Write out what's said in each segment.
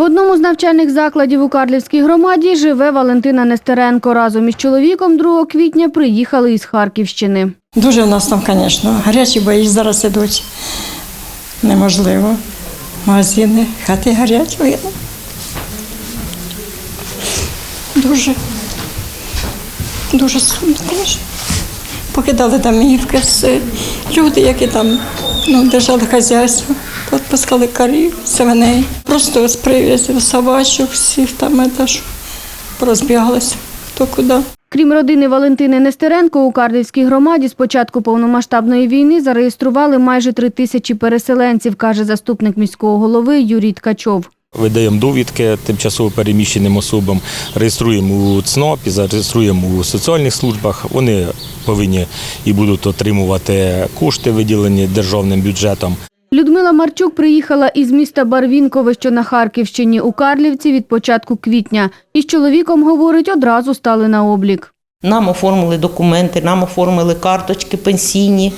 В одному з навчальних закладів у Карлівській громаді живе Валентина Нестеренко. Разом із чоловіком 2 квітня приїхали із Харківщини. Дуже в нас там, звісно, гарячі бої зараз ідуть. Неможливо. Магазини, хати видно. Дуже, дуже сумно. Покидали домівки, все. Люди, які там ну, держали хазяйство, відпускали корів, свиней. Просто з прив'язів собачок, всіх там це розбігалися хто куди. Крім родини Валентини Нестеренко, у Карлівській громаді з початку повномасштабної війни зареєстрували майже три тисячі переселенців, каже заступник міського голови Юрій Ткачов. Видаємо довідки тимчасово переміщеним особам, реєструємо у ЦНОП, і зареєструємо у соціальних службах. Вони повинні і будуть отримувати кошти, виділені державним бюджетом. Людмила Марчук приїхала із міста Барвінкове, що на Харківщині, у Карлівці від початку квітня. Із чоловіком, говорить, одразу стали на облік. Нам оформили документи, нам оформили карточки пенсійні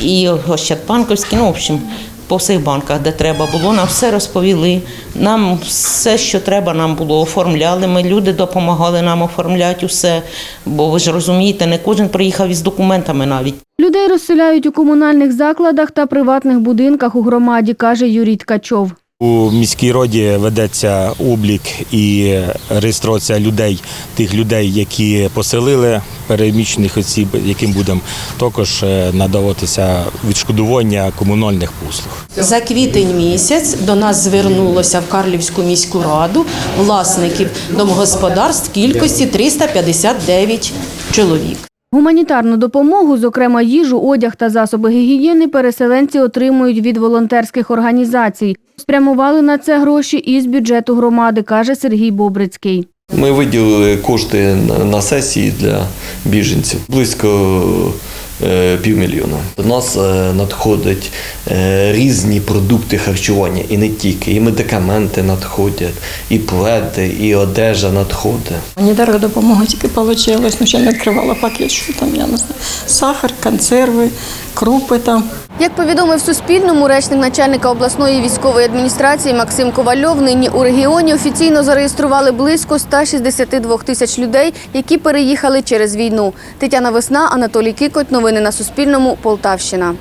і ощадбанківські, ну, в общем, по всіх банках, де треба було, нам все розповіли. Нам все, що треба, нам було оформляли. Ми люди допомагали нам оформляти усе. Бо ви ж розумієте, не кожен приїхав із документами навіть. Людей розселяють у комунальних закладах та приватних будинках у громаді, каже Юрій Ткачов. У міській раді ведеться облік і реєстрація людей, тих людей, які поселили переміщених осіб, яким будемо також е, надаватися відшкодування комунальних послуг. За квітень місяць до нас звернулося в Карлівську міську раду власників домогосподарств кількості 359 чоловік. Гуманітарну допомогу, зокрема їжу, одяг та засоби гігієни, переселенці отримують від волонтерських організацій. Спрямували на це гроші із бюджету громади, каже Сергій Бобрицький. Ми виділили кошти на- сесії для біженців близько півмільйона. До нас е, надходять е, різні продукти харчування і не тільки, і медикаменти надходять, і пледи, і одежа надходить. Гуманітарну допомогу тільки вийшло, ну ще не відкривала пакет, що там, я не знаю, сахар, консерви, крупи там. Як повідомив Суспільному речник начальника обласної військової адміністрації Максим Ковальов, нині у регіоні офіційно зареєстрували близько 162 тисяч людей, які переїхали через війну. Тетяна Весна, Анатолій Кикоть. Новини на Суспільному. Полтавщина.